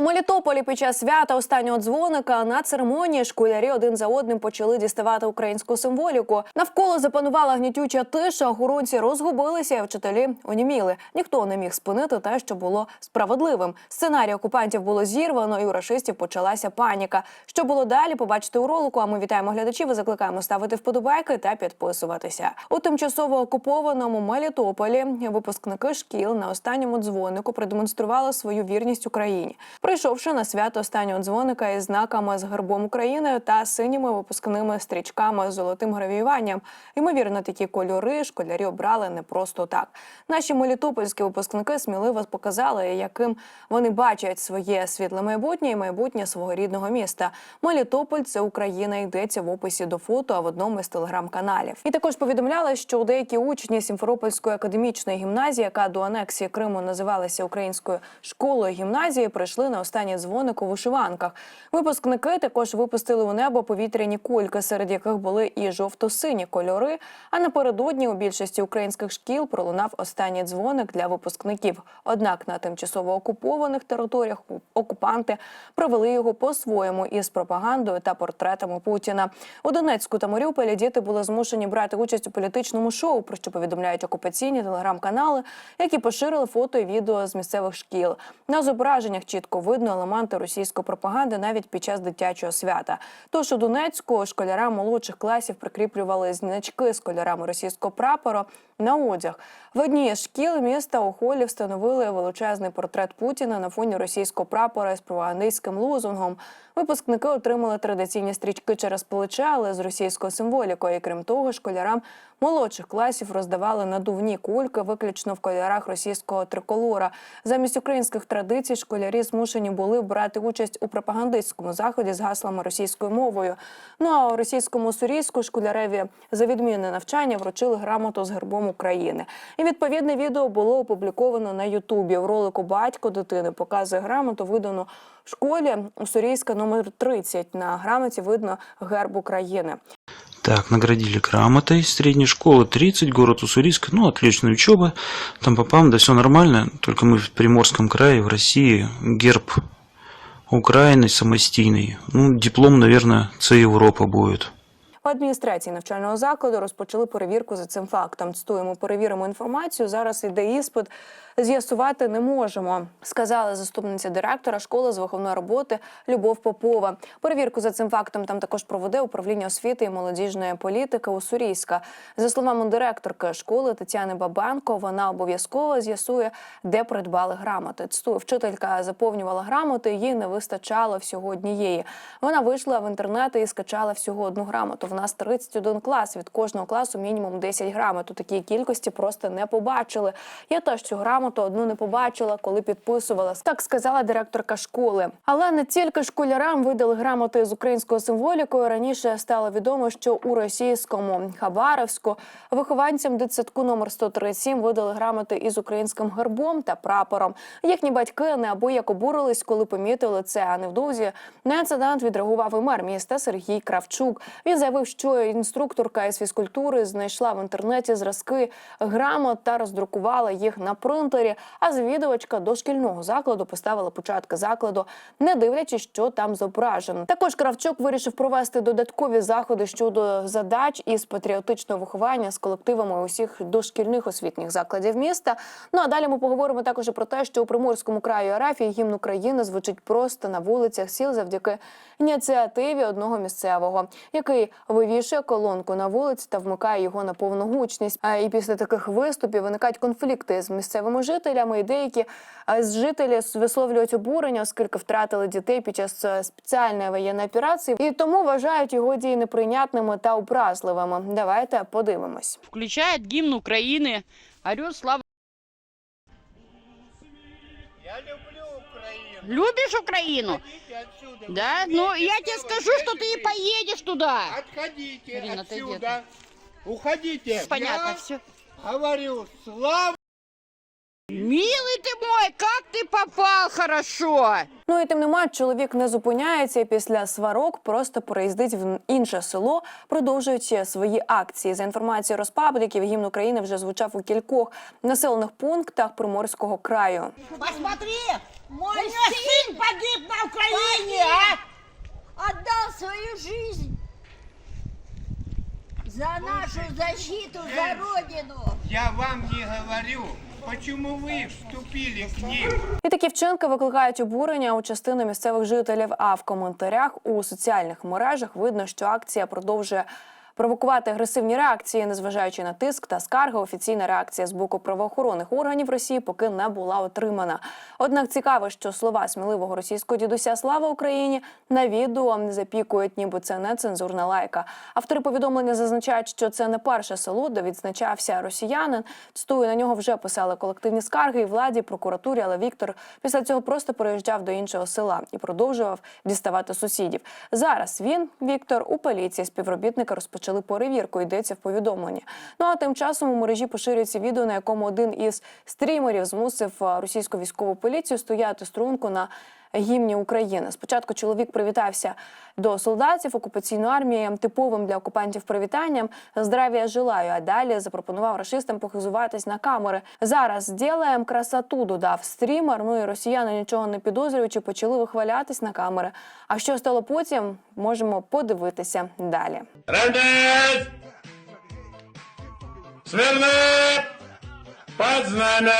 У Мелітополі під час свята останнього дзвоника на церемонії школярі один за одним почали діставати українську символіку. Навколо запанувала гнітюча тиша. Охоронці розгубилися, і вчителі оніміли. Ніхто не міг спинити те, що було справедливим. Сценарій окупантів було зірвано, і у рашистів почалася паніка. Що було далі? Побачите у ролику. А ми вітаємо глядачів і закликаємо ставити вподобайки та підписуватися. У тимчасово окупованому Мелітополі випускники шкіл на останньому дзвонику продемонстрували свою вірність Україні. Прийшовши на свято останнього дзвоника із знаками з гербом України та синіми випускними стрічками з золотим гравіюванням. Ймовірно, такі кольори школярі обрали не просто так. Наші мелітопольські випускники сміливо показали, яким вони бачать своє світле майбутнє і майбутнє свого рідного міста. Мелітополь це Україна. Йдеться в описі до фото, в одному із телеграм-каналів. І також повідомляли, що деякі учні Сімферопольської академічної гімназії, яка до анексії Криму називалася українською школою гімназії, прийшли на останній дзвоник у вишиванках. Випускники також випустили у небо повітряні кульки, серед яких були і жовто-сині кольори. А напередодні у більшості українських шкіл пролунав останній дзвоник для випускників. Однак на тимчасово окупованих територіях окупанти провели його по-своєму із пропагандою та портретами Путіна. У Донецьку та Маріуполі діти були змушені брати участь у політичному шоу, про що повідомляють окупаційні телеграм-канали, які поширили фото і відео з місцевих шкіл. На зображеннях чітко видно елементи російської пропаганди навіть під час дитячого свята. Тож у Донецьку школярам молодших класів прикріплювали значки з кольорами російського прапора на одяг. В одній з шкіл міста у холі встановили величезний портрет Путіна на фоні російського прапора з пропагандистським лозунгом. Випускники отримали традиційні стрічки через плече, але з російською символікою. І крім того, школярам молодших класів роздавали надувні кульки, виключно в кольорах російського триколора. Замість українських традицій школярі змушені були брати участь у пропагандистському заході з гаслами російською мовою. Ну а у російському сурійську школяреві за відмінне навчання вручили грамоту з гербом України. І відповідне відео було опубліковано на Ютубі. В ролику батько дитини показує грамоту, видану в школі Уссурійська номер 30. На грамоті видно герб України. Так, наградили грамотой. Средняя школа 30, город Уссурийск. Ну, отличная учеба. Там попам, да все нормально. Только мы в Приморском крае, в России. Герб Украины самостийный. Ну, диплом, наверное, це Европа будет. В адміністрації навчального закладу розпочали перевірку за цим фактом. Цитуємо, перевіримо інформацію. Зараз іде іспит. З'ясувати не можемо, сказала заступниця директора школи з виховної роботи Любов Попова. Перевірку за цим фактом там також проведе управління освіти і молодіжної політики Уссурійська. За словами директорки школи Тетяни Бабенко, вона обов'язково з'ясує, де придбали грамоти. Цитую, вчителька заповнювала грамоти, їй не вистачало всього однієї. Вона вийшла в інтернет і скачала всього одну грамоту. В нас 31 клас. Від кожного класу мінімум 10 грамот. У такій кількості просто не побачили. Я теж цю грамоту одну не побачила, коли підписувала. Так сказала директорка школи. Але не тільки школярам видали грамоти з українською символікою. Раніше стало відомо, що у російському Хабаровську вихованцям дитсадку номер 137 видали грамоти із українським гербом та прапором. Їхні батьки неабияк обурились, коли помітили це. А невдовзі на інцидент відреагував і мер міста Сергій Кравчук. Він заявив, що інструкторка із фізкультури знайшла в інтернеті зразки грамот та роздрукувала їх на принтері. А завідувачка дошкільного закладу поставила початки закладу, не дивлячись, що там зображено. Також Кравчук вирішив провести додаткові заходи щодо задач із патріотичного виховання з колективами усіх дошкільних освітніх закладів міста. Ну а далі ми поговоримо також про те, що у Приморському краю Арафії гімн України звучить просто на вулицях сіл завдяки ініціативі одного місцевого, який вивішує колонку на вулиці та вмикає його на повну гучність. А і після таких виступів виникають конфлікти з місцевими жителями, і деякі з жителі висловлюють обурення, оскільки втратили дітей під час е, спеціальної воєнної операції, і тому вважають його дії неприйнятними та образливими. Давайте подивимось. включает гимн Украины, орет слава. Любишь Украину? Отходите отсюда. Да? Вы Ну, имеете я тебе дело скажу, с что ты и этими? поедешь туда. Отходите Ирина, ты отсюда. Уходите. Понятно, Я все. говорю, слава Милый ты мой, как ты попал хорошо. Ну і тим не менш, чоловік не зупиняється і після сварок просто переїздить в інше село, продовжуючи свої акції. За інформацією Роспабліків, гімн України вже звучав у кількох населених пунктах Приморського краю. Посмотри, Мой У нее сын погиб на Украине, погиб. а! Отдал свою жизнь за нашу защиту, за Родину. Я вам не говорю. Почому ви вступили в ним? І такі вчинки викликають обурення у частини місцевих жителів. А в коментарях у соціальних мережах видно, що акція продовжує Провокувати агресивні реакції, незважаючи на тиск та скарги, офіційна реакція з боку правоохоронних органів Росії поки не була отримана. Однак цікаво, що слова сміливого російського дідуся Слава Україні на відео не запікують, ніби це не цензурна лайка. Автори повідомлення зазначають, що це не перше село, де відзначався росіянин. Цитую, на нього вже писали колективні скарги і владі, прокуратурі, але Віктор після цього просто переїжджав до іншого села і продовжував діставати сусідів. Зараз він, Віктор, у поліції співробітника розпочали перевірку. Йдеться в повідомленні. Ну а тим часом у мережі поширюється відео, на якому один із стрімерів змусив російську військову поліцію стояти струнку на гімні України. Спочатку чоловік привітався до солдатів окупаційної армії типовим для окупантів привітанням здравія желаю. А далі запропонував рашистам похизуватись на камери. Зараз ділаєм красоту, додав стрімер. Ну і росіяни нічого не підозрюючи, почали вихвалятись на камери. А що стало потім, можемо подивитися далі. Смирно! Под знамя!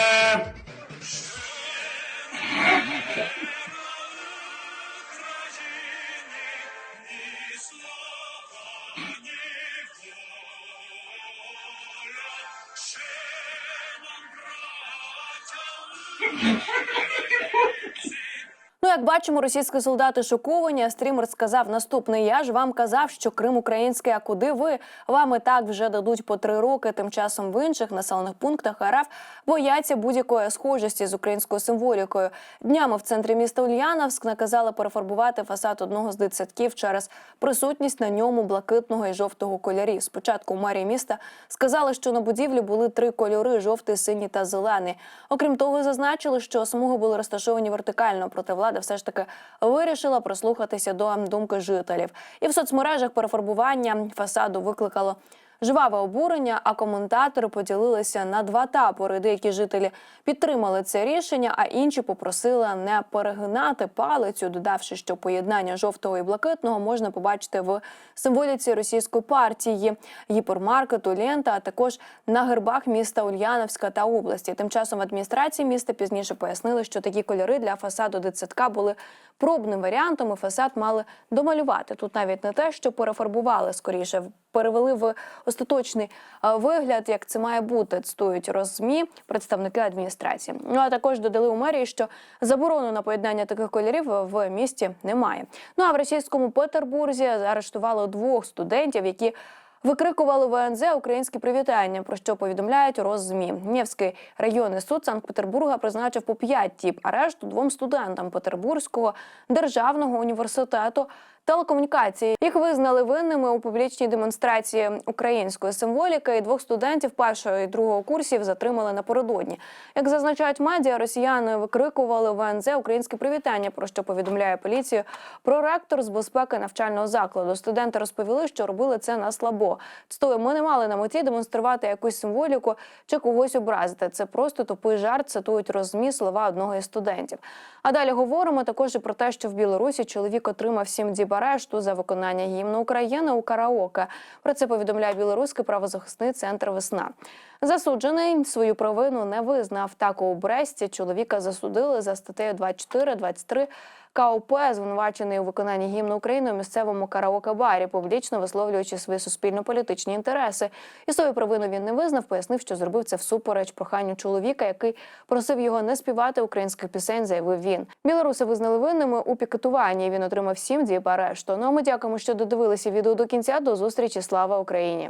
Як бачимо, російські солдати шоковані. Стрімер сказав наступне: я ж вам казав, що Крим український. А куди ви? Вам і так вже дадуть по три роки. Тим часом в інших населених пунктах РФ бояться будь-якої схожості з українською символікою. Днями в центрі міста Ульяновськ наказали перефарбувати фасад одного з дитсадків через присутність на ньому блакитного і жовтого кольорів. Спочатку у мерії міста сказали, що на будівлі були три кольори: жовтий, синій та зелений. Окрім того, зазначили, що смуги були розташовані вертикально, проте влада все ж таки вирішила прослухатися до думки жителів. І в соцмережах перефарбування фасаду викликало. Жваве обурення, а коментатори поділилися на два табори. Деякі жителі підтримали це рішення, а інші попросили не перегинати палицю, додавши, що поєднання жовтого і блакитного можна побачити в символіці російської партії, гіпермаркету, лента, а також на гербах міста Ульяновська та області. Тим часом в адміністрації міста пізніше пояснили, що такі кольори для фасаду дитсадка були пробним варіантом. і Фасад мали домалювати. Тут навіть не те, що перефарбували скоріше, перевели в остаточний вигляд, як це має бути. Цитують розмі представники адміністрації. Ну а також додали у мерії, що заборону на поєднання таких кольорів в місті немає. Ну а в російському Петербурзі заарештували двох студентів, які. Викрикували ВНЗ українські привітання, про що повідомляють Роззмі. Нєвський районний суд Санкт-Петербурга призначив по п'ять тіп арешту двом студентам Петербурзького державного університету телекомунікації. Їх визнали винними у публічній демонстрації української символіки. І двох студентів першого і другого курсів затримали напередодні. Як зазначають медіа, росіяни викрикували ВНЗ українські привітання, про що повідомляє поліцію. Проректор з безпеки навчального закладу. Студенти розповіли, що робили це на слабо. Цитую, ми не мали на меті демонструвати якусь символіку чи когось образити. Це просто тупий жарт. Цитують розмі слова одного із студентів. А далі говоримо також і про те, що в Білорусі чоловік отримав сім діб арешту за виконання гімну України у караоке. Про це повідомляє білоруський правозахисний центр Весна. Засуджений свою провину не визнав. Так у Бресті чоловіка засудили за статтею 24-23 КОП, звинувачений у виконанні гімну України у місцевому караоке-барі, публічно висловлюючи свої суспільно-політичні інтереси. І свою провину він не визнав, пояснив, що зробив це всупереч проханню чоловіка, який просив його не співати українських пісень, заявив він. Білоруси визнали винними у пікетуванні. Він отримав сім діб арешту. Ну а ми дякуємо, що додивилися відео до кінця. До зустрічі. Слава Україні!